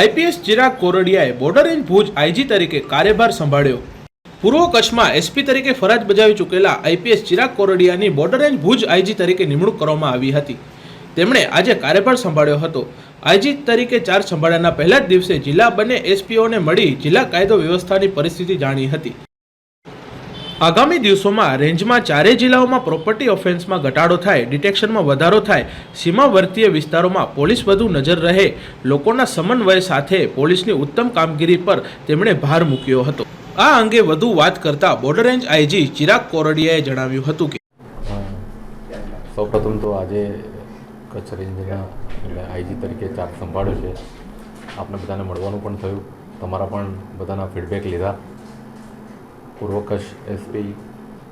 IPS Chirag કોરડિયાએ border range Bhuj IG તરીકે કાર્યભાર સંભાળ્યો. પૂર્વ કચ્છમાં એસપી તરીકે ફરજ બજાવી ચૂકેલા આઈપીએસ ચિરાગ કોરડિયાની બોર્ડર રેન્જ ભુજ આઈજી તરીકે નિમણૂક કરવામાં આવી હતી. તેમણે આજે કાર્યભાર સંભાળ્યો હતો. આઈજી તરીકે ચાર્જ સંભાળ્યાના પહેલા જ દિવસે જિલ્લા બંને એસપીઓને મળી જિલ્લા કાયદો વ્યવસ્થાની પરિસ્થિતિ જાણી હતી. આગામી દિવસોમાં રેન્જમાં ચારેય જિલ્લાઓમાં પ્રોપર્ટી ઓફેન્સમાં ઘટાડો થાય, ડિટેક્શનમાં વધારો થાય, સીમાવર્તીય વિસ્તારોમાં પોલીસ વધુ નજર રહે, લોકોના સમન્વય સાથે પોલીસની ઉત્તમ કામગીરી પર તેમણે ભાર મૂક્યો હતો. આ અંગે વધુ વાત કરતા બોર્ડર રેન્જ આઈજી ચિરાગ કોરડિયાએ જણાવ્યું હતું કે સૌપ્રથમ તો આજે કચ્છ રેન્જના આઈજી તરીકે ચાર્જ સંભાળ્યો છે. આપને બધાને મળવાનું પણ થયું. તમારા પણ બધાના ફીડબેક લીધા. પૂર્વ કચ્છ એસપી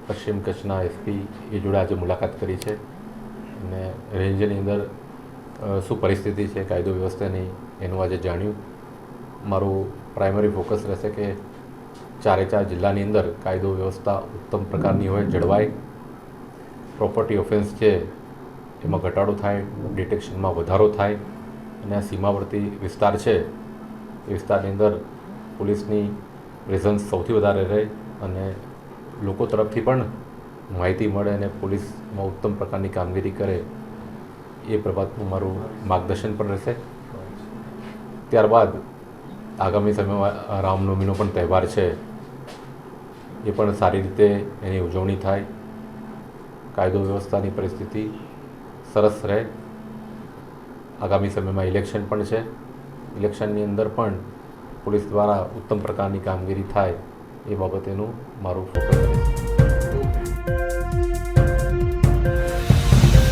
પશ્ચિમ કચ્છના એસપી એ જોડે આજે મુલાકાત કરી છે. અને રેન્જની અંદર શું પરિસ્થિતિ છે, કાયદો વ્યવસ્થાની એનું આજે જાણ્યું. મારું પ્રાઇમરી ફોકસ રહેશે કે ચારે ચાર જિલ્લાની અંદર કાયદો વ્યવસ્થા ઉત્તમ પ્રકારની હોય, જળવાય. પ્રોપર્ટી ઓફેન્સ છે, એમાં ઘટાડો થાય ડિટેક્શનમાં વધારો થાય. અને આ સીમાવર્તી વિસ્તાર છે, એ વિસ્તારની અંદર પોલીસની પ્રેઝન્સ સૌથી વધારે રહે અને લોકો તરફથી પણ માહિતી મળે અને પોલીસમાં ઉત્તમ પ્રકારની કામગીરી કરે એ પ્રભાતનું મારું માર્ગદર્શન પણ રહેશે. ત્યારબાદ આગામી સમયમાં રામનવમીનો પણ તહેવાર છે. એ પણ સારી રીતે એની ઉજવણી થાય. કાયદો વ્યવસ્થાની પરિસ્થિતિ સરસ રહે. આગામી સમયમાં ઇલેક્શન પણ છે. ઇલેક્શનની અંદર પણ પોલીસ દ્વારા ઉત્તમ પ્રકારની કામગીરી થાય એ બાબતેનું મારું ફોકસ રહેશે